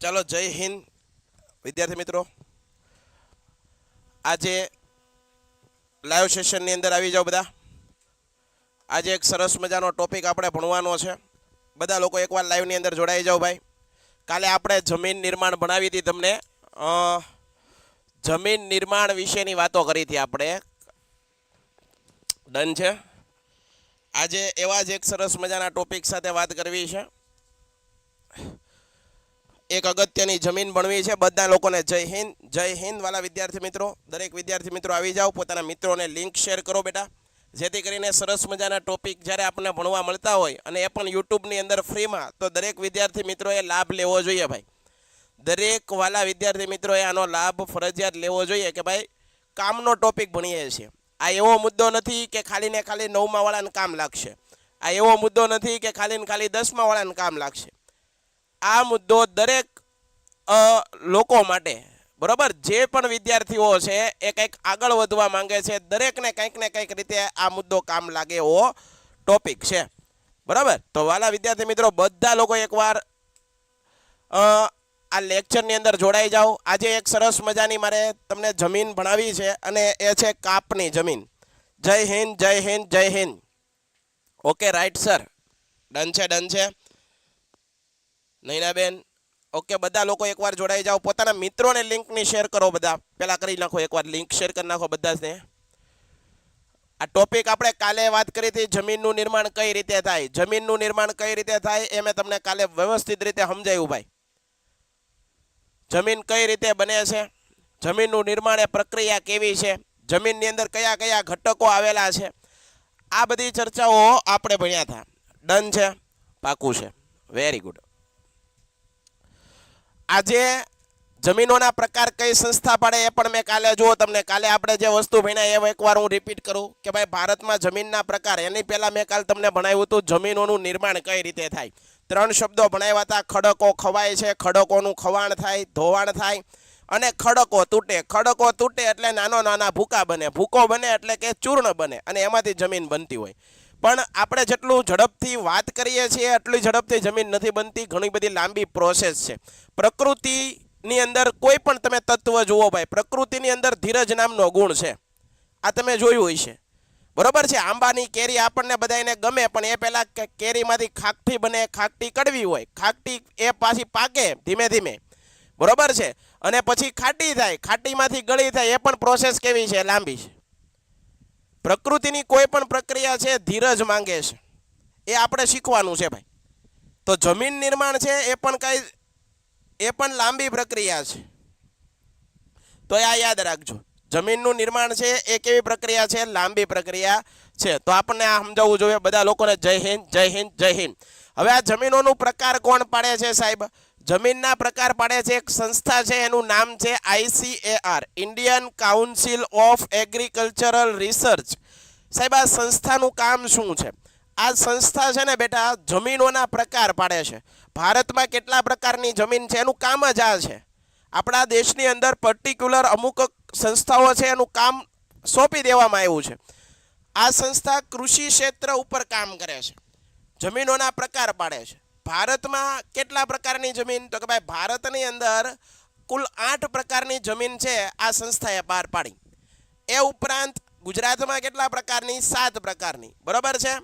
ચાલો જય હિન્દ. વિદ્યાર્થી મિત્રો, આજે લાઈવ સેશનની અંદર આવી જાઓ બધા. આજે એક સરસ મજાનો ટોપિક આપણે ભણવાનો છે. બધા લોકો એકવાર લાઈવની અંદર જોડાઈ જાઓ ભાઈ. કાલે આપણે જમીન નિર્માણ ભણાવી હતી તમને. જમીન નિર્માણ વિશેની વાતો કરી હતી આપણે. ડન છે? આજે એવા જ એક સરસ મજાના ટોપિક સાથે વાત કરવી છે. એક અગત્યની જમીન ભણવી છે. બધા લોકોને જય હિન્દ જય હિન્દ વાલા વિદ્યાર્થી મિત્રો. દરેક વિદ્યાર્થી મિત્રો આવી જાઓ. પોતાના મિત્રોને લિંક શેર કરો બેટા. જેથી કરીને સરસ મજાના ટોપિક જ્યારે આપણને ભણવા મળતા હોય અને એ પણ યુટ્યુબની અંદર ફ્રીમાં, તો દરેક વિદ્યાર્થી મિત્રોએ લાભ લેવો જોઈએ ભાઈ. દરેક વાલા વિદ્યાર્થી મિત્રોએ આનો લાભ, ફરજિયાત લેવો જોઈએ કે ભાઈ કામનો ટોપિક ભણીએ છીએ. આ એવો મુદ્દો નથી કે ખાલી ને ખાલી નવમાં વાળાને કામ લાગશે. આ એવો મુદ્દો નથી કે ખાલી ને ખાલી દસમા વાળાને કામ લાગશે. આ મુદ્દો દરેક લોકો માટે, બરોબર? જે પણ વિદ્યાર્થીઓ છે, એ કંઈક આગળ વધવા માંગે છે, દરેકને કંઈક ને કંઈક રીતે આ મુદ્દો કામ લાગે એવો ટોપિક છે. બરાબર? તો વાલા વિદ્યાર્થી મિત્રો, બધા લોકો એકવાર આ લેક્ચરની અંદર જોડાઈ જાઓ. આજે એક સરસ મજાની મારે તમને જમીન ભણાવી છે અને એ છે કાપની જમીન. જય હિન્દ જય હિન્દ જય Hind. Okay, right, sir. Done છે ડન છે. નૈનાબેન ઓકે, બધા લોકો એકવાર જોડાઈ જાઓ. પોતાના મિત્રોને લિંકની શેર કરો બધા. પહેલાં કરી નાખો એકવાર લિંક, શેર કરી નાખો બધાને. આ ટોપિક આપણે કાલે વાત કરી હતી જમીનનું નિર્માણ કઈ રીતે થાય. જમીનનું નિર્માણ કઈ રીતે થાય એ મેં તમને કાલે વ્યવસ્થિત રીતે સમજાવ્યું ભાઈ. જમીન કઈ રીતે બને છે? જમીનનું નિર્માણ એ પ્રક્રિયા કેવી છે? જમીનની અંદર કયા કયા ઘટકો આવેલા છે? આ બધી ચર્ચાઓ આપણે ભણ્યા હતા. ડન છે? પાકું છે. વેરી ગુડ આજે જમીનોના પ્રકાર કઈ સંસ્થા પાડે એ પણ મેં કાલે જુઓ તમને. કાલે આપણે જે વસ્તુ ભણ્યા એ એકવાર હું રિપીટ કરું કે ભાઈ ભારતમાં જમીનના પ્રકાર, એની પહેલાં મેં કાલે તમને ભણાવ્યું હતું જમીનોનું નિર્માણ કઈ રીતે થાય. ત્રણ શબ્દો ભણાવ્યા હતા, ખડકો ખવાય છે, ખડકોનું ખવાણ થાય, ધોવાણ થાય અને ખડકો તૂટે. ખડકો તૂટે એટલે નાનો નાના ભૂકા બને. ભૂકો બને એટલે કે ચૂર્ણ બને અને એમાંથી જમીન બનતી હોય. પણ આપણે જેટલું ઝડપથી વાત કરીએ છીએ, એટલી ઝડપથી જમીન નથી બનતી. ઘણી બધી લાંબી પ્રોસેસ છે. પ્રકૃતિની અંદર કોઈ પણ તમે તત્વ જુઓ ભાઈ, પ્રકૃતિની અંદર ધીરજ નામનો ગુણ છે. આ તમે જોયું છે બરોબર છે? આંબાની કેરી આપણને બધાને ગમે, પણ એ પહેલાં કેરીમાંથી ખાકઠી બને ખાકટી કડવી હોય. ખાકટી એ પાછી પાકે ધીમે ધીમે. બરોબર છે? અને પછી ખાટી થાય. ખાટીમાંથી ગળી થાય. એ પણ પ્રોસેસ કેવી છે? લાંબી છે. પ્રકૃતિની કોઈ પણ પ્રક્રિયા છે, ધીરજ માંગે છે. એ આપણે શીખવાનું છે ભાઈ. તો જમીન નિર્માણ છે, એ પણ કઈ, એ પણ લાંબી પ્રક્રિયા છે. તો આ યાદ રાખજો. જમીનનું નિર્માણ છે, એ કેવી પ્રક્રિયા છે? લાંબી પ્રક્રિયા છે. તો આપણને આ સમજાવવું જોઈએ. બધા લોકોને જય હિન્દ જય હિન્દ જય હિન્દ. હવે આ જમીનોનું પ્રકાર કોણ પાડે છે સાહેબ? જમીનના પ્રકાર પાડે છે. એક સંસ્થા છે, એનું નામ છે ICAR Indian Council of Agricultural Research. સાહેબ, આ સંસ્થાનું કામ શું છે? આ સંસ્થા છે ને બેટા, જમીનોના પ્રકાર પાડે છે. ભારતમાં કેટલા પ્રકારની જમીન છે? એનું કામ જ આ છે. આપણા દેશની અંદર પર્ટિક્યુલર અમુક સંસ્થાઓ છે, એનું કામ સોંપી દેવામાં આવ્યું છે. આ સંસ્થા કૃષિ ક્ષેત્ર ઉપર કામ કરે છે. જમીનોના પ્રકાર પાડે છે. ભારતમાં કેટલા પ્રકારની જમીન? તો કે ભાઈ, ભારતની અંદર કુલ આઠ પ્રકારની જમીન છે આ સંસ્થાએ બહાર પાડી. એ ઉપરાંત ગુજરાતમાં કેટલા પ્રકારની? સાત પ્રકારની. બરોબર છે?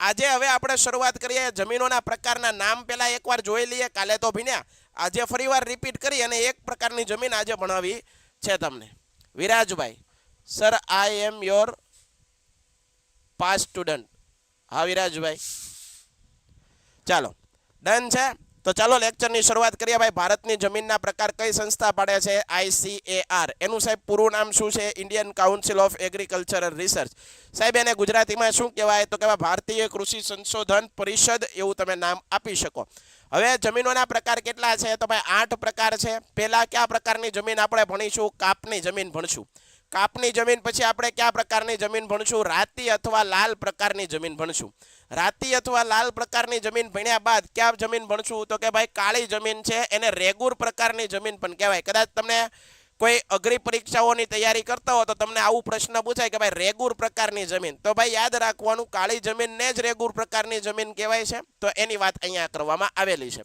આજે હવે આપણે શરૂઆત કરીએ જમીનોના પ્રકારના નામ પહેલાં એકવાર જોઈ લઈએ. કાલે તો ભીન્યા. આજે ફરીવાર રિપીટ કરી અને એક પ્રકારની જમીન આજે ભણાવી છે તમને. વિરાજભાઈ sir I am your pass student હા, વિરાજભાઈ. ચાલો. ડન છે? તો ચાલો લેક્ચરની શરૂઆત કરીએ. ભાઈ, ભારતની જમીનના પ્રકાર કઈ સંસ્થા પાડે છે? આઈસીએઆર એનું સાહેબ, પૂરું નામ શું છે? Indian Council of Agricultural Research સાહેબ, એને ગુજરાતીમાં શું કહેવાય? તો કહેવાય ભારતીય કૃષિ સંશોધન પરિષદ, એવું તમે નામ આપી શકો. હવે જમીનોના પ્રકાર કેટલા છે? તો ભાઈ, આઠ પ્રકાર છે. પહેલાં કયા પ્રકારની જમીન આપણે ભણીશું? કાપની જમીન ભણશું. કાપની જમીન પછી આપણે કયા પ્રકારની જમીન ભણશું? રાતી અથવા લાલ પ્રકારની જમીન ભણશું. રાતી અથવા લાલ પ્રકારની જમીન ભણ્યા બાદ ક્યાં જમીન ભણશું? તો કે ભાઈ કાળી જમીન છે, એને રેગુર પ્રકારની જમીન પણ કહેવાય. કદાચ તમને કોઈ અઘરી પરીક્ષાઓની તૈયારી કરતા હો તો તમને આવું પ્રશ્ન પૂછાય કે ભાઈ રેગુર પ્રકારની જમીન. તો ભાઈ યાદ રાખવાનું, કાળી જમીનને જ રેગુર પ્રકારની જમીન કહેવાય છે. તો એની વાત અહીંયા કરવામાં આવેલી છે.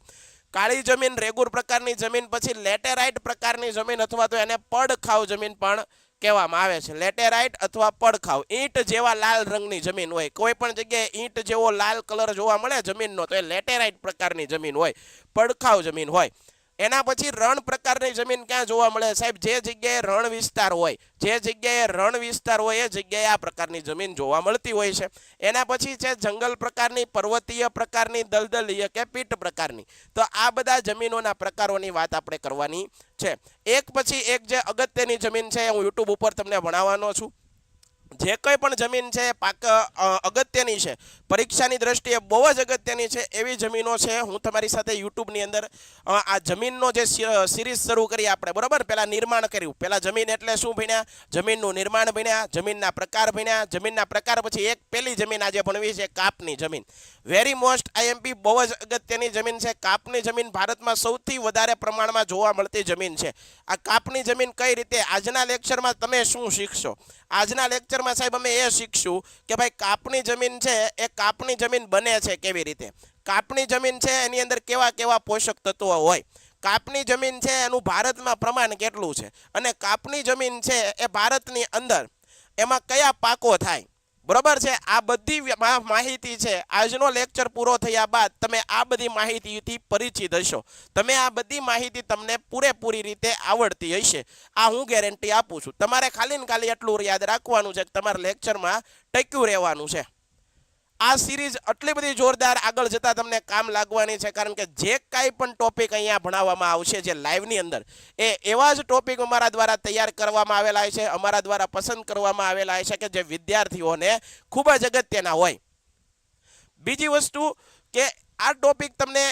કાળી જમીન રેગુર પ્રકારની જમીન પછી લેટેરાઇટ પ્રકારની જમીન અથવા તો એને પડખાવ જમીન પણ કહેવામાં આવે છે. લેટેરાઇટ અથવા પડખાવ. ઈંટ જેવા લાલ રંગની જમીન હોય. કોઈ પણ જગ્યાએ ઈંટ જેવો લાલ કલર જોવા મળે જમીનનો, તો એ લેટેરાઇટ પ્રકારની જમીન હોય. પડખાવ જમીન હોય. એના પછી રણ પ્રકારની જમીન ક્યાં જોવા મળે? સાહેબ, જે જગ્યાએ રણ વિસ્તાર હોય, જે જગ્યાએ રણ વિસ્તાર હોય, એ જગ્યાએ આ પ્રકારની જમીન જોવા મળતી હોય છે. એના પછી છે જંગલ પ્રકારની, પર્વતીય પ્રકારની, દલદલીય કે પીટ પ્રકારની. તો આ બધા જમીનોના પ્રકારોની વાત આપણે કરવાની છે. એક પછી એક જે અગત્યની જમીન છે હું યુટ્યુબ ઉપર તમને ભણાવવાનો છું. જે કંઈ પણ જમીન છે, પાક અગત્યની છે, પરીક્ષાની દ્રષ્ટિએ બહુ જ અગત્યની છે, એવી જમીનો છે, હું તમારી સાથે યુટ્યુબની અંદર આ જમીનનો જે સિરીઝ શરૂ કરી આપણે, બરાબર? પહેલાં નિર્માણ કર્યું. પહેલાં જમીન એટલે શું ભણ્યા? જમીનનું નિર્માણ ભણ્યા, જમીનના પ્રકાર ભણ્યા, જમીનના પ્રકાર પછી એક પહેલી જમીન આજે ભણવી છે, કાપની જમીન. વેરી મોસ્ટ આઈએમપી બહુ જ અગત્યની જમીન છે. કાપની જમીન ભારતમાં સૌથી વધારે પ્રમાણમાં જોવા મળતી જમીન છે. આ કાપની જમીન કઈ રીતે? આજના લેક્ચરમાં તમે શું શીખશો? આજના લેક્ચરમાં સાહેબ અમે એ શીખશું કે ભાઈ કાપની જમીન છે એ કાપની જમીન બને છે કેવી રીતે? કાપની જમીન છે એની અંદર કેવા કેવા પોષક તત્વો હોય? કાપની જમીન છે એનું ભારતમાં પ્રમાણ કેટલું છે? અને કાપની જમીન છે એ ભારતની અંદર એમાં કયા પાકો થાય? બરોબર છે? આ બધી માહિતી છે. આજનો લેક્ચર પૂરો થયા બાદ તમે આ બધી માહિતીથી પરિચિત હશો. તમે આ બધી માહિતી તમને પૂરેપૂરી રીતે આવડતી હશે. આ હું ગેરંટી આપું છું. તમારે ખાલી ને ખાલી એટલું યાદ રાખવાનું છે કે તમારા લેક્ચરમાં ટક્યું રહેવાનું છે. આ સિરીઝ આટલી બધી જોરદાર આગળ જતા તમને કામ લાગવાની છે, કારણ કે જે કાંઈ પણ ટોપિક અહીંયા ભણાવવામાં આવશે, જે લાઈવની અંદર, એ એવા જ ટોપિક અમારા દ્વારા તૈયાર કરવામાં આવેલા છે, અમારા દ્વારા પસંદ કરવામાં આવેલા છે કે જે વિદ્યાર્થીઓને ખૂબ જ અગત્યના હોય. બીજી વસ્તુ કે આ ટોપિક તમને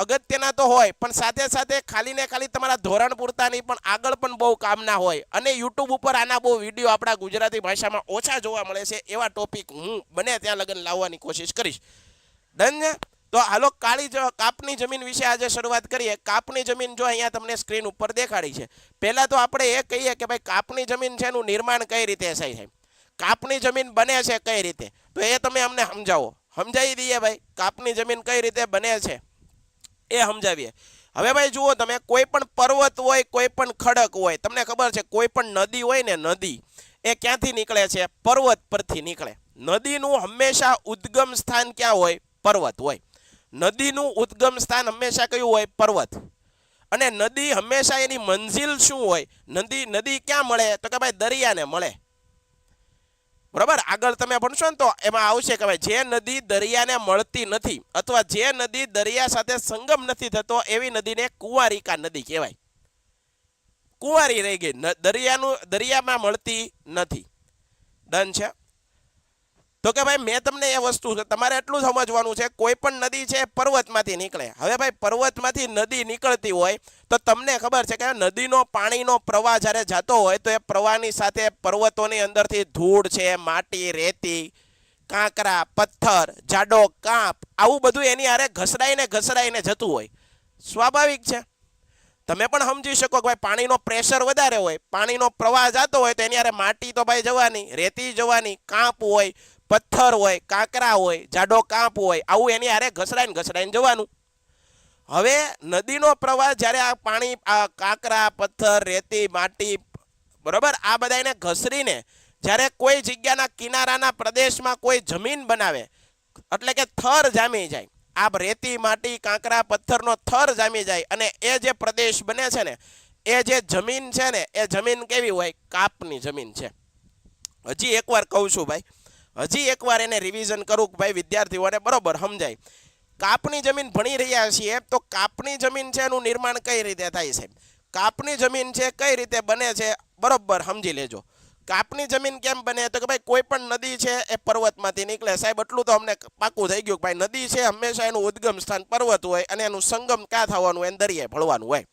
અગત્યના તો હોય, પણ સાથે સાથે ખાલી ને ખાલી તમારા ધોરણ પૂરતાની પણ આગળ પણ બહુ કામના હોય. અને યુટ્યુબ ઉપર આના બહુ વીડિયો આપણા ગુજરાતી ભાષામાં ઓછા જોવા મળે છે એવા ટોપિક હું બને ત્યાં લગ્ન લાવવાની કોશિશ કરીશ. ડન તો હાલો કાળી કાપની જમીન વિશે આજે શરૂઆત કરીએ. કાપની જમીન જો અહીંયા તમને સ્ક્રીન ઉપર દેખાડી છે. પહેલાં તો આપણે એ કહીએ કે ભાઈ કાપની જમીન છે એનું નિર્માણ કઈ રીતે થાય છે? કાપની જમીન બને છે કઈ રીતે? તો એ તમે અમને સમજાવો. સમજાવી દઈએ ભાઈ, કાપની જમીન કઈ રીતે બને છે? એ સમજાવીએ. હવે ભાઈ જુઓ તમે, કોઈ પણ પર્વત હોય, કોઈ પણ ખડક હોય, તમને ખબર છે કોઈ પણ નદી હોય ને નદી, એ ક્યાંથી નીકળે છે? પર્વત પરથી નીકળે. નદીનું હંમેશા ઉદ્ગમ સ્થાન ક્યાં હોય? પર્વત હોય. નદીનું ઉદ્ગમ સ્થાન હંમેશા કયું હોય? પર્વત. અને નદી હંમેશા એની મંજિલ શું હોય? નદી નદી ક્યાં મળે? તો કે ભાઈ દરિયાને મળે. બરાબર? આગળ તમે ભણશો ને તો એમાં આવશે કે ભાઈ, જે નદી દરિયાને મળતી નથી અથવા જે નદી દરિયા સાથે સંગમ નથી થતો, એવી નદીને કુંવારિકા નદી કહેવાય. કુંવારી રહી ગઈ. દરિયાનું, દરિયામાં મળતી નથી. ડન છે? તો કે ભાઈ, મેં તમને એ વસ્તુ છે, તમારે એટલું સમજવાનું છે, કોઈ પણ નદી છે પર્વતમાંથી નીકળે. હવે ભાઈ, પર્વતમાંથી નદી નીકળતી હોય તો તમને ખબર છે કે નદીનો પાણીનો પ્રવાહ જ્યારે જતો હોય તો એ પ્રવાહની સાથે પર્વતોની અંદરથી ધૂળ છે, માટી, રેતી, કાંકરા, પથ્થર, જાડો, કાંપ, આવું બધું એની હારે ઘસડાઈને ઘસડાઈને જતું હોય. સ્વાભાવિક છે. તમે પણ સમજી શકો કે ભાઈ, પાણીનો પ્રેશર વધારે હોય, પાણીનો પ્રવાહ જતો હોય તો એની હારે માટી તો ભાઈ જવાની, રેતી જવાની, કાંપ હોય પથ્થર હોય, કાંકરા હોય, જાડો કાંપ હોય, આવું એની હારે ઘસડાઈને ઘસડાઈને જવાનું. હવે નદીનો પ્રવાહ જ્યારે આ પાણી, આ કાંકરા, પથ્થર, રેતી, માટી, બરોબર, આ બધાને ઘસરીને જ્યારે કોઈ જગ્યાના કિનારાના પ્રદેશમાં કોઈ જમીન બનાવે, એટલે કે થર જામી જાય. આ રેતી, માટી, કાંકરા, પથ્થરનો થર જામી જાય અને એ જે પ્રદેશ બને છે ને, એ જે જમીન છે ને, એ જમીન કેવી હોય? કાપની જમીન છે. હજી એકવાર કહું છું ભાઈ હજી એકવાર એને રિવિઝન કરું કે ભાઈ વિદ્યાર્થીઓને બરોબર સમજાય. કાપની જમીન ભણી રહ્યા છીએ તો કાપની જમીન છે એનું નિર્માણ કઈ રીતે થાય છે કાપની જમીન છે કઈ રીતે બને છે બરોબર સમજી લેજો. કાપની જમીન કેમ બને? તો કે ભાઈ કોઈ પણ નદી છે એ પર્વતમાંથી નીકળે. સાહેબ, એટલું તો અમને પાકું થઈ ગયું કે ભાઈ નદી છે હંમેશા એનું ઉદ્ગમ સ્થાન પર્વત હોય અને એનું સંગમ ક્યાં થવાનું એને દરિયે ભળવાનું હોય.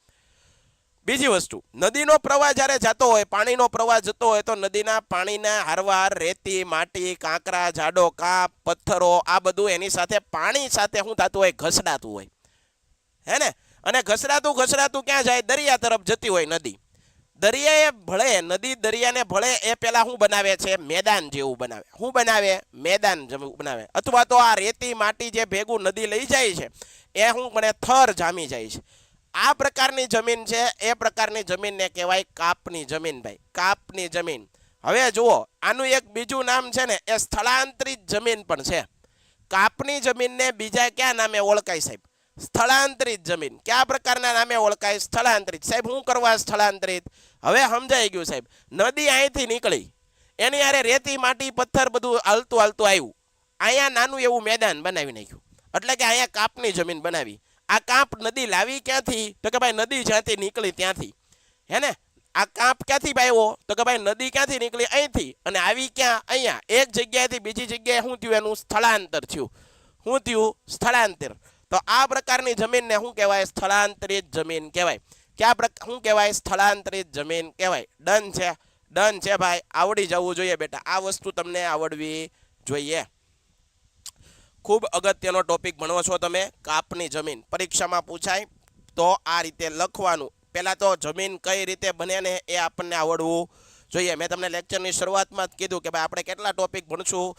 બીજી વસ્તુ, નદીનો પ્રવાહ જ્યારે જતો હોય, પાણીનો પ્રવાહ જતો હોય, તો નદીના પાણીના હારવાર, રેતી, માટી, કાંકરા જાડો કાપ, પથ્થરો, આ બધું એની સાથે, પાણી સાથે શું થતું હોય? ઘસડાતું હોય. હે ને? અને ઘસડાતું ઘસડાતું ક્યાં જાય? દરિયા તરફ જતી હોય નદી. દરિયાએ ભળે, નદી દરિયાને ભળે, એ પહેલાં શું બનાવે છે? મેદાન જેવું બનાવે. શું બનાવે? મેદાન જેવું બનાવે. અથવા તો આ રેતી, માટી જે ભેગું નદી લઈ જાય છે, એ શું બને થર જામી જાય છે. આ પ્રકારની જમીન છે, એ પ્રકારની જમીનને કહેવાય કાપની જમીન ભાઈ, કાપની જમીન. હવે જુઓ, આનું એક બીજું નામ છે ને, એ સ્થળાંતરિત જમીન પણ છે. કાપની જમીનને બીજા કયા નામે ઓળખાય સાહેબ? સ્થળાંતરિત જમીન. કયા પ્રકારના નામે ઓળખાય? સ્થળાંતરિત. સાહેબ શું કરવા સ્થળાંતરિત? હવે સમજાઈ ગયું સાહેબ. નદી અહીંથી નીકળી. એની હારે રેતી, માટી, પથ્થર બધું હાલતું હાલતું આવ્યું. અહીંયા નાનું એવું મેદાન બનાવી નાખ્યું. એટલે કે અહીંયા કાપની જમીન બનાવી. આ કાંપ નદી લાવી ક્યાંથી? તો કે ભાઈ નદી જ્યાંથી નીકળી ત્યાંથી. હે ને? આ કાંપ ક્યાંથી આવ્યો તો કે ભાઈ નદી ક્યાંથી નીકળી? અહીંથી. અને આવી ક્યાં? અહીંયા. એક જગ્યાએથી બીજી જગ્યાએ શું થયું? એનું સ્થળાંતર થયું. શું થયું સ્થળાંતર. તો આ પ્રકારની જમીનને શું કહેવાય? સ્થળાંતરિત જમીન કહેવાય. કયા પ્રકાર શું કહેવાય? સ્થળાંતરિત જમીન કહેવાય. ડન છે. ડન છે ભાઈ. આવડી જવું જોઈએ બેટા. આ વસ્તુ તમને આવડવી જોઈએ. ખૂબ અગત્યનો ટોપિક ભણો છો તમે, કાપની જમીન. પરીક્ષામાં પૂછાય તો આ રીતે લખવાનું. પહેલાં તો જમીન કઈ રીતે બને ને એ આપણને આવડવું જોઈએ. મેં તમને લેક્ચરની શરૂઆતમાં જ કીધું કે ભાઈ આપણે કેટલા ટોપિક ભણશું?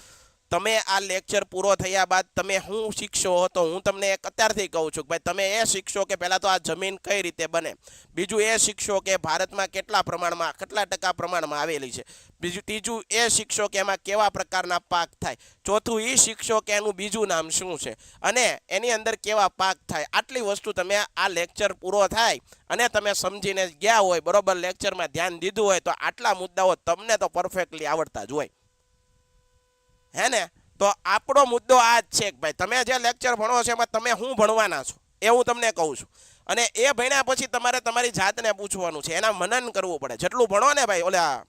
તમે આ લેક્ચર પૂરો થયા બાદ તમે શું શીખશો તો હું તમને એક અત્યારથી કહું છું કે ભાઈ તમે એ શીખશો કે પહેલાં તો આ જમીન કઈ રીતે બને? બીજું એ શીખશો કે ભારતમાં કેટલા પ્રમાણમાં, કેટલા ટકા પ્રમાણમાં આવેલી છે? બીજું, ત્રીજું એ શીખશો કે એમાં કેવા પ્રકારના પાક થાય? ચોથું એ શીખશો કે એનું બીજું નામ શું છે? અને એની અંદર કેવા પાક થાય? આટલી વસ્તુ તમે આ લેક્ચર પૂરો થાય અને તમે સમજીને ગયા હોય, બરોબર લેક્ચરમાં ધ્યાન દીધું હોય, તો આટલા મુદ્દાઓ તમને તો પરફેક્ટલી આવડતા જ હોય. હે ને? તો આપણો મુદ્દો આ જ છે કે ભાઈ, તમે જે લેક્ચર ભણો છો એમાં તમે શું ભણવાના છો? એ હું તમને કહું છું. અને એ ભણ્યા પછી તમારે તમારી જાતને પૂછવાનું છે. એના મનન કરવું પડે. જેટલું ભણો ને ભાઈ, ઓલા,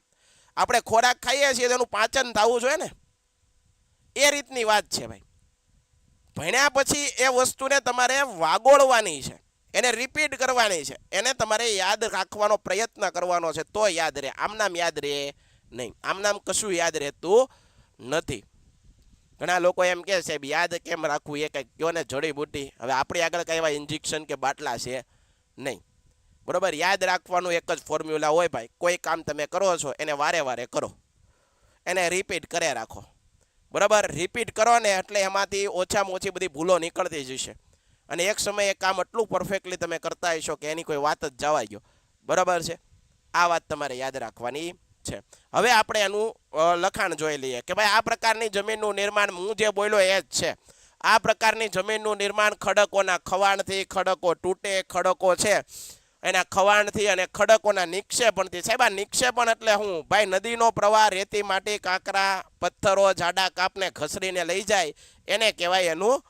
આપણે ખોરાક ખાઈએ છીએ તેનું પાચન થવું જોઈએ ને? એ રીતની વાત છે ભાઈ. ભણ્યા પછી એ વસ્તુને તમારે વાગોળવાની છે. એને રિપીટ કરવાની છે. એને તમારે યાદ રાખવાનો પ્રયત્ન કરવાનો છે. તો યાદ રહે. આમ નામ યાદ રહે નહીં. આમનામ કશું યાદ રહેતું નથી. ઘણા લોકો એમ કહે સાહેબ યાદ કેમ રાખવું? એ કંઈક કયો ને જડીબુટી હવે આપણી આગળ કાંઈ એવા ઇન્જેક્શન કે બાટલા છે? નહીં. બરાબર? યાદ રાખવાનું એક જ ફોર્મ્યુલા હોય ભાઈ. કોઈ કામ તમે કરો છો, એને વારે વારે કરો. એને રિપીટ કરે રાખો. બરાબર? રિપીટ કરો ને એટલે એમાંથી ઓછામાં ઓછી બધી ભૂલો નીકળતી જશે અને એક સમયે કામ એટલું પરફેક્ટલી તમે કરતા હશો કે એની કોઈ વાત જ જવા ગયો બરાબર છે? આ વાત તમારે યાદ રાખવાની. છે. હવે આપણે એનું લખાણ જોઈ લઈએ કે ભાઈ આ પ્રકારની જમીનનું નિર્માણ હું જે બોલ્યો એ જ છે. આ પ્રકારની જમીનનું નિર્માણ ખડકોના ખવાણથી ખડકો તૂટે, ખડકો છે. એના ખવાણથી અને ખડકોના નિક્ષેપણથી. સાહેબ, આ નિક્ષેપણ એટલે હું, ભાઈ નદીનો પ્રવાહ, રેતી માટી, કાંકરા, પથ્થરો જાડા કાપને ઘસરીને લઈ જાય. એને કહેવાય એનું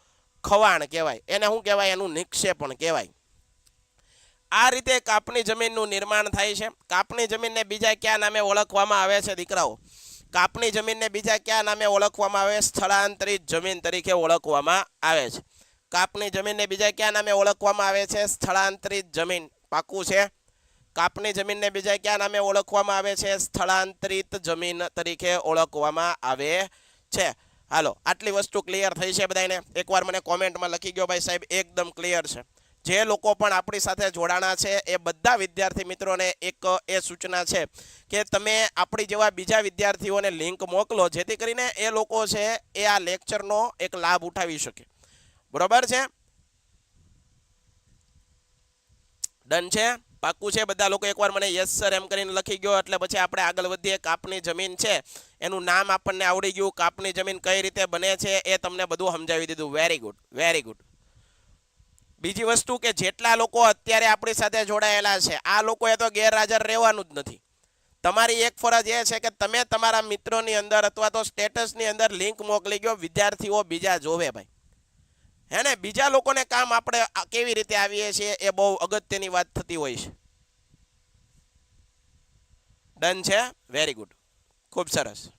ખવાણ કહેવાય. એને શું કહેવાય? એનું નિક્ષેપણ કહેવાય. આ રીતે કાપની જમીનનું નિર્માણ થાય છે. કાપની જમીનને બીજા કયા નામે ઓળખવામાં આવે છે, દીકરાઓ? કાપની જમીનને બીજા કયા નામે ઓળખવામાં આવે? સ્થળાંતરિત જમીન તરીકે ઓળખવામાં આવે છે. કાપની જમીનને બીજા કયા નામે ઓળખવામાં આવે છે? સ્થળાંતરિત જમીન. પાકું છે. કાપની જમીનને બીજા કયા નામે ઓળખવામાં આવે છે? સ્થળાંતરિત જમીન તરીકે ઓળખવામાં આવે છે. હાલો, આટલી વસ્તુ ક્લિયર થઈ છે બધાને એકવાર મને કોમેન્ટમાં લખી ગયો ભાઈ સાહેબ, એકદમ ક્લિયર છે. જે લોકો પણ આપણી સાથે જોડાણા છે, એ બધા વિદ્યાર્થી મિત્રોને એક, એ સૂચના છે કે તમે આપણી જેવા બીજા વિદ્યાર્થીઓને લિંક મોકલો, જેથી કરીને એ લોકો છે, એ આ લેક્ચરનો એક લાભ ઉઠાવી શકે. બરોબર છે? ડન છે? પાક્કું છે? બધા લોકો એકવાર મને યસ સર એમ કરીને લખી ગયો, એટલે પછી આપણે આગળ વધીએ. કાપની જમીન છે, એનું નામ આપણને આવડી ગયું. કાપની જમીન કઈ રીતે બને છે, એ તમને બધું સમજાવી દીધું. વેરી ગુડ વેરી ગુડ બીજી વસ્તુ કે જેટલા લોકો અત્યારે આપણી સાથે જોડાયેલા છે, આ લોકોએ તો ગેરહાજર રહેવાનું જ નથી. તમારી એક ફરજ એ છે કે તમે તમારા મિત્રોની અંદર અથવા તો સ્ટેટસની અંદર લિંક મોકલી ગયો, વિદ્યાર્થીઓ બીજા જોવે ભાઈ. હે ને? બીજા લોકોને કામ આપણે કેવી રીતે આવીએ છીએ એ બહુ અગત્યની વાત થતી હોય છે. ડન છે? વેરી ગુડ ખૂબ સરસ.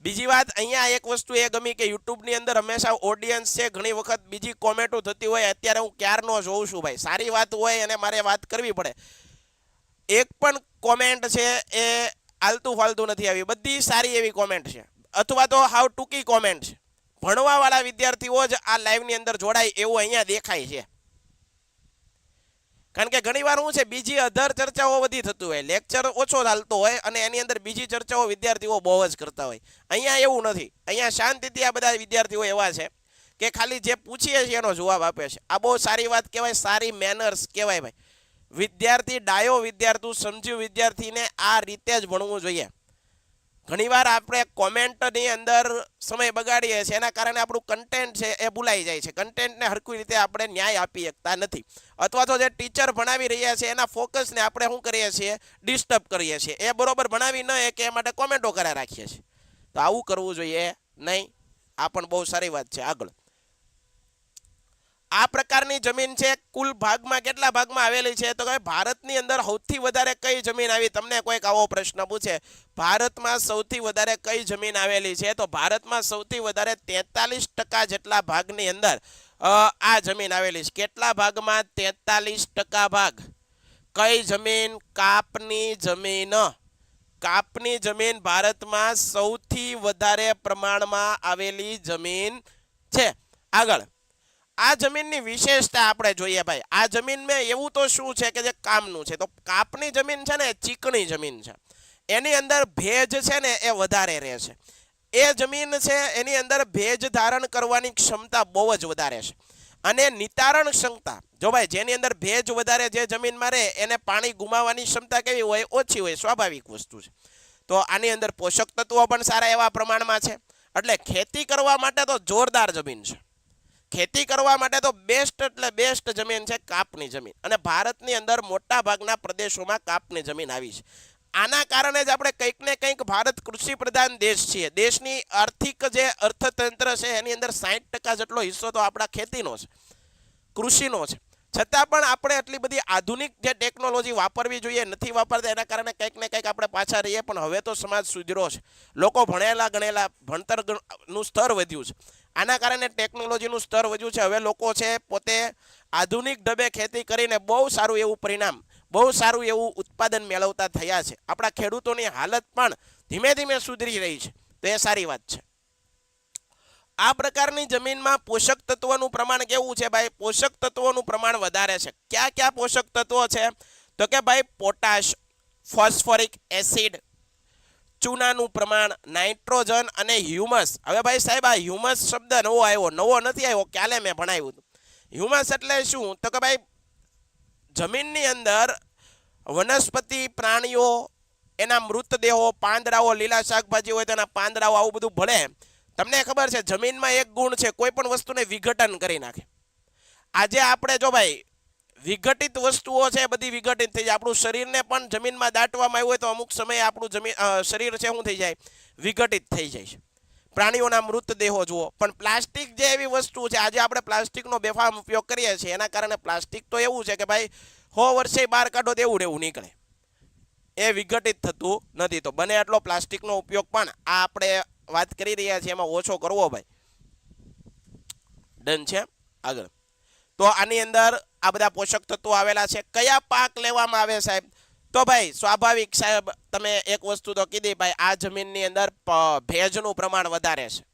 બીજી વાત, અહીંયા એક વસ્તુ એ ગમી કે યુટ્યુબની અંદર હંમેશા ઓડિયન્સ છે, ઘણી વખત બીજી કોમેન્ટો થતી હોય, અત્યારે હું ક્યારનો જોઉં છું ભાઈ? સારી વાત હોય અને મારે વાત કરવી પડે. એક પણ કોમેન્ટ છે એ આલતું ફાલતું નથી આવી. બધી સારી એવી કોમેન્ટ છે. અથવા તો હાવ ટૂંકી કોમેન્ટ છે. ભણવાવાળા વિદ્યાર્થીઓ જ આ લાઈવની અંદર જોડાય એવું અહીંયા દેખાય છે. કારણ કે ઘણીવાર શું છે, બીજી અધર ચર્ચાઓ વધી થતું હોય. લેક્ચર ઓછો ચાલતો હોય અને એની અંદર બીજી ચર્ચાઓ વિદ્યાર્થીઓ બહુ જ કરતા હોય. અહીંયા એવું નથી. અહીંયા શાંતિથી આ બધા વિદ્યાર્થીઓ એવા છે કે ખાલી જે પૂછીએ છીએ એનો જવાબ આપે છે. આ બહુ સારી વાત કહેવાય, સારી મેનર્સ કહેવાય ભાઈ. વિદ્યાર્થી ડાયો વિદ્યાર્થી, સમજ્યું વિદ્યાર્થીને આ રીતે જ ભણવું જોઈએ. ઘણીવાર આપણે કોમેન્ટની અંદર સમય બગાડીએ છીએ, એના કારણે આપણું કન્ટેન્ટ છે એ ભૂલાઈ જાય છે. કન્ટેન્ટને હરખી રીતે આપણે ન્યાય આપી શકતા નથી. અથવા તો જે ટીચર ભણાવી રહ્યા છે, એના ફોકસને આપણે શું કરીએ છીએ? ડિસ્ટર્બ કરીએ છીએ. એ બરોબર ભણાવી ન કે એ માટે કોમેન્ટો કર્યા રાખીએ છીએ. તો આવું કરવું જોઈએ નહીં. આ પણ બહુ સારી વાત છે. આગળ. આ પ્રકારની જમીન છે, કુલ ભાગમાં કેટલા ભાગમાં આવેલી છે? તો કે ભારતની અંદર સૌથી વધારે કઈ જમીન આવી? તમને કોઈક આવો પ્રશ્ન પૂછે. ભારતમાં સૌથી વધારે કઈ જમીન આવેલી છે? તો ભારતમાં સૌથી વધારે તેતાલીસ ટકા જેટલા ભાગની અંદર આ જમીન આવેલી છે. કેટલા ભાગમાં? તેતાલીસ ટકા ભાગ. કઈ જમીન? કાપની જમીન. કાપની જમીન ભારતમાં સૌથી વધારે પ્રમાણમાં આવેલી જમીન છે. આગળ. આ જમીનની વિશેષતા આપણે જોઈએ ભાઈ. આ જમીનમાં એવું તો શું છે કે જે કામનું છે. તો કાપની જમીન છે ને ચીકણી જમીન છે. એની અંદર ભેજ છે ને, એ વધારે રહે છે. એ જમીન છે, એની અંદર ભેજ ધારણ કરવાની ક્ષમતા બહુ જ વધારે છે. અને નિતારણ ક્ષમતા, જો ભાઈ, જેની અંદર ભેજ વધારે જે જમીનમાં રહે, એને પાણી ગુમાવવાની ક્ષમતા કેવી હોય? ઓછી હોય, સ્વાભાવિક વસ્તુ છે. તો આની અંદર પોષક તત્વો પણ સારા એવા પ્રમાણમાં છે. એટલે ખેતી કરવા માટે તો જોરદાર જમીન છે. ખેતી કરવા માટે તો બેસ્ટ એટલે બેસ્ટ જમીન છે કાપની જમીન. અને ભારતની અંદર મોટા ભાગના પ્રદેશોમાં કાપની જમીન આવી છે. આના કારણે જ આપણે કંઈક ને કંઈક ભારત કૃષિ પ્રધાન દેશ છીએ. દેશની આર્થિક જે અર્થતંત્ર છે એની અંદર સાઠ ટકા જેટલો હિસ્સો તો આપણા ખેતીનો છે, કૃષિનો છે. છતાં પણ આપણે એટલી બધી આધુનિક જે ટેકનોલોજી વાપરવી જોઈએ, નથી વાપરતા, એના કારણે કંઈક ને કંઈક આપણે પાછા રહીએ. પણ હવે તો સમાજ સુધરો છે. લોકો ભણેલા ગણેલા ભણતર ગણ- સ્તર વધ્યું છે. આના કારણે ટેકનોલોજીનું સ્તર વધ્યું છે. હવે લોકો છે પોતે આધુનિક ઢબે ખેતી કરીને બહુ સારું એવું પરિણામ, બહુ સારું એવું ઉત્પાદન મેળવતા થયા છે. આપણા ખેડૂતોની હાલત પણ ધીમે ધીમે સુધરી રહી છે. તો એ સારી વાત છે. આ પ્રકારની જમીનમાં પોષક તત્વોનું પ્રમાણ કેવું છે ભાઈ? પોષક તત્વોનું પ્રમાણ વધારે છે. કયા કયા પોષક તત્વો છે? તો કે ભાઈ, પોટાશ, ફોસ્ફોરિક એસિડ ચૂનાનું પ્રમાણ, નાઇટ્રોજન અને હ્યુમસ. હવે ભાઈ સાહેબ, આ હ્યુમસ શબ્દ નવો આવ્યો, નવો નથી આવ્યો, ક્યાલે મેં ભણાવ્યું હતું? હ્યુમસ એટલે શું? તો કે ભાઈ, જમીનની અંદર વનસ્પતિ, પ્રાણીઓ, એના મૃતદેહો, પાંદડાઓ, લીલા શાકભાજી હોય તો એના પાંદડાઓ, આવું બધું ભળે. તમને ખબર છે, જમીનમાં એક ગુણ છે, કોઈ પણ વસ્તુને વિઘટન કરી નાખે. આજે આપણે જો ભાઈ વિઘટિત વસ્તુઓ છે, બધી વિઘટિત થઈ જાય. આપણું શરીરને પણ જમીનમાં દાટવામાં આવ્યું હોય તો અમુક સમયે આપણું જમીન શરીર છે, શું થઈ જાય? વિઘટિત થઈ જાય છે. પ્રાણીઓના મૃતદેહો જુઓ. પણ પ્લાસ્ટિક જે એવી વસ્તુ છે, આજે આપણે પ્લાસ્ટિકનો બેફામ ઉપયોગ કરીએ છીએ, એના કારણે પ્લાસ્ટિક તો એવું છે કે ભાઈ, હો વર્ષે બહાર કાઢો તો એવું રહેવું નીકળે. એ વિઘટિત થતું નથી. તો બને એટલો પ્લાસ્ટિકનો ઉપયોગ પણ આ આપણે વાત કરી રહ્યા છીએ, એમાં ઓછો કરવો ભાઈ ડન છે? આગળ. તો આની અંદર આ બધા પોષક તત્વો આવેલા છે. કયા પાક લેવામાં આવે સાહેબ? તો ભાઈ, સ્વાભાવિક સાહેબ, તમે એક વસ્તુ તો કીધી, ભાઈ, આ જમીનની અંદર ભેજનું પ્રમાણ વધારે છે.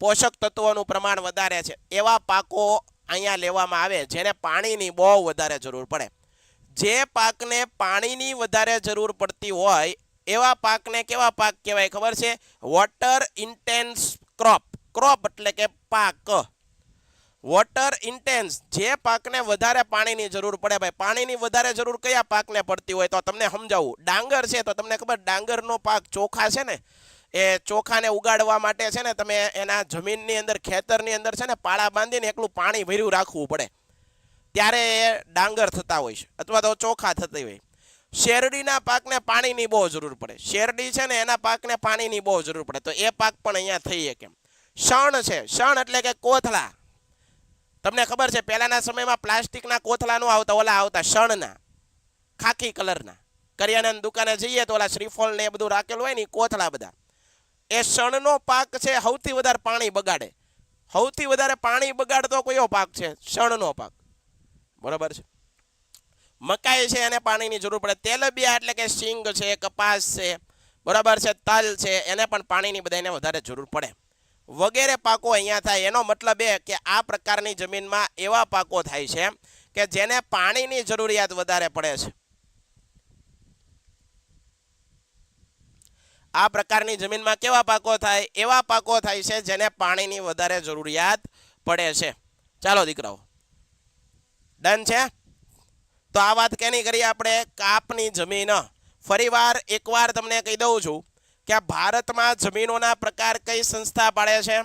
પોષક તત્વોનું પ્રમાણ વધારે છે. એવા પાકો અહીંયા લેવામાં આવે જેને પાણીની બહુ વધારે જરૂર પડે. જે પાકને પાણીની વધારે જરૂર પડતી હોય, એવા પાકને કેવા પાક કહેવાય ખબર છે? Water intense crop. ક્રોપ એટલે કે પાક. વોટર ઇન્ટેન્સ જે પાકને વધારે પાણીની જરૂર પડે ભાઈ. પાણીની વધારે જરૂર કયા પાકને પડતી હોય તો તમને સમજાવું. ડાંગર છે તો તમને ખબર ડાંગરનો પાક ચોખા છે ને, એ ચોખાને ઉગાડવા માટે છે ને તમે એના જમીનની અંદર, ખેતરની અંદર છે ને પાળા બાંધીને એકલું પાણી ભર્યું રાખવું પડે. ત્યારે એ ડાંગર થતા હોય છે અથવા તો ચોખા થતી હોય. શેરડીના પાકને પાણીની બહુ જરૂર પડે. શેરડી છે ને એના પાકને પાણીની બહુ જરૂર પડે. તો એ પાક પણ અહીંયા થઈ શકે શણ છે. શણ એટલે કે કોથળા. તમને ખબર છે, પહેલાના સમયમાં પ્લાસ્ટિકના કોથળાનું આવતા, ઓલા આવતા શણના, ખાખી કલરના. કરિયાણાની દુકાને જઈએ તો ઓલા શ્રીફળ ને એ બધું રાખેલું હોય ને કોથળા બધા. એ શણનો પાક છે, સૌથી વધારે પાણી બગાડે. સૌથી વધારે પાણી બગાડતો કયો પાક છે? શણનો પાક. બરાબર છે? મકાઈ છે, એને પાણીની જરૂર પડે. તેલબિયા એટલે કે સિંગ છે, કપાસ છે, બરાબર છે, તલ છે, એને પણ પાણીની બધાને વધારે જરૂર પડે. વગેરે પાકો અહીંયા થાય. એનો મતલબ એ કે આ પ્રકારની જમીનમાં એવા પાકો થાય છે કે જેને પાણીની જરૂરિયાત વધારે પડે છે. આ પ્રકારની જમીનમાં કેવા પાકો થાય? એવા પાકો થાય છે જેને પાણીની વધારે જરૂરિયાત પડે છે. ચાલો દીકરાઓ. ડન છે? તો આ વાત કેની કરી આપણે? કાપની જમીન. ફરીવાર એકવાર તમને કહી દઉં છું. કે ભારતમાં જમીનોના પ્રકાર કઈ સંસ્થા પાડે છે?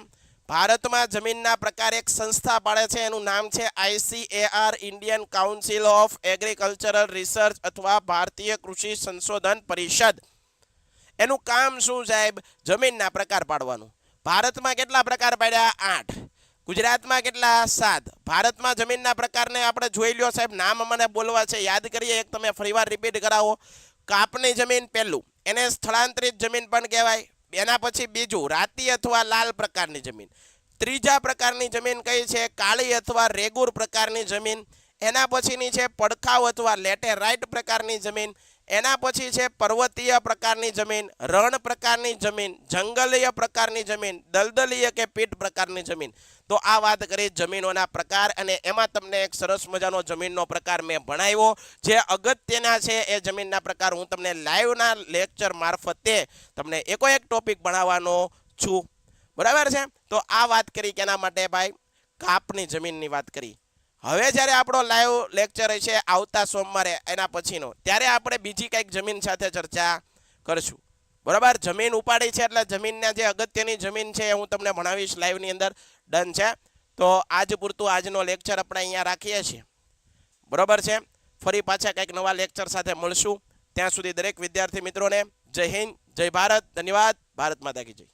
ભારતમાં જમીનના પ્રકાર એક સંસ્થા પાડે છે, એનું નામ છે ICAR Indian council of agricultural research અથવા ભારતીય કૃષિ સંશોધન પરિષદ. એનું કામ શું સાહેબ? જમીનના પ્રકાર પાડવાનું. ભારતમાં કેટલા પ્રકાર પાડ્યા? આઠ. ગુજરાતમાં કેટલા? સાત. ભારતમાં જમીનના પ્રકારને આપણે જોઈ લ્યો સાહેબ, નામ મને બોલવા છે, યાદ કરીએ, એક તમે ફરીવાર રિપીટ કરાવો. કાપની જમીન પહેલું. એને સ્થળાંતરિત જમીન પણ કહેવાય. એના પછી બીજું, રાતી અથવા લાલ પ્રકારની જમીન. ત્રીજા પ્રકારની જમીન કઈ છે? કાળી અથવા રેગુર પ્રકારની જમીન. એના પછીની છે પડખાવ અથવા લેટેરાઇટ પ્રકારની જમીન. એના પછી છે પર્વતીય પ્રકારની જમીન, રણ પ્રકારની જમીન, જંગલીય પ્રકારની જમીન, દલદલીય કે પીઠ પ્રકારની જમીન. તો આ વાત કરી જમીનોના પ્રકાર અને એમાં તમને એક સરસ મજાનો જમીનનો પ્રકાર મેં ભણાવ્યો. જે અગત્યના છે એ જમીનના પ્રકાર હું તમને લાઈવના લેક્ચર મારફતે તમને એકો એક ટોપિક ભણાવવાનો છું. બરાબર છે? તો આ વાત કરી કેના માટે ભાઈ કાપની જમીનની વાત કરી. હવે જ્યારે આપણો લાઈવ લેક્ચર છે આવતા સોમવારે, એના પછીનો, ત્યારે આપણે બીજી કંઈક જમીન સાથે ચર્ચા કરશું. બરાબર? જમીન ઉપાડી છે એટલે જમીનના જે અગત્યની જમીન છે હું તમને ભણાવીશ લાઈવની અંદર. ડન છે? તો આજ પૂરતું આજનો લેક્ચર આપણે અહીંયા રાખીએ છીએ. બરાબર છે? ફરી પાછા કંઈક નવા લેક્ચર સાથે મળશું. ત્યાં સુધી દરેક વિદ્યાર્થી મિત્રોને જય હિન્દ, જય ભારત. ધન્યવાદ. ભારત માતા કી જય.